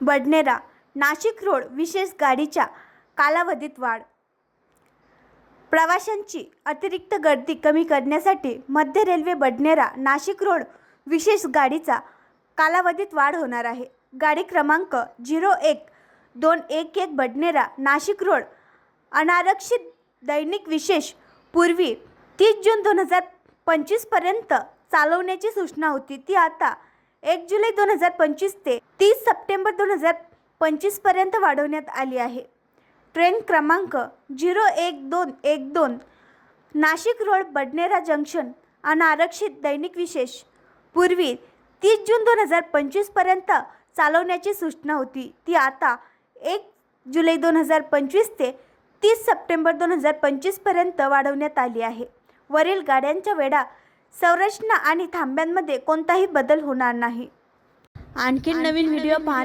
Badnera Nashik road विशेष गाडीच्या कालावधीत वाढ. प्रवाशांची अतिरिक्त गर्दी कमी करण्यासाठी मध्य रेल्वे बडनेरा नाशिक रोड विशेष गाडीचा कालावधीत वाढ होणार आहे. गाडी क्रमांक झिरो एक दोन एक एक बडनेरा नाशिक रोड अनारक्षित दैनिक विशेष पूर्वी तीस जून दोन हजार पंचवीसपर्यंत चालवण्याची सूचना होती. ती आता एक जुलै दोन हजार पंचवीस ते तीस सप्टेंबर दोन हजार पंचवीसपर्यंत वाढवण्यात आली आहे. ट्रेन क्रमांक झिरो एक दोन एक दोन नाशिक रोड बडनेरा जंक्शन अनारक्षित दैनिक विशेष. पूर्वी तीस जून दोन हजार पंचवीसपर्यंत चालवण्याची सूचना होती. ती आता एक जुलै दोन हजार पंचवीस ते तीस सप्टेंबर दोन हजार पंचवीसपर्यंत वाढवण्यात आली आहे. वरील गाड्यांच्या वेळा संरचना आणि थांब्यांमध्ये कोणताही बदल होणार नाही. आणखी नवीन व्हिडिओ पाहण्यासाठी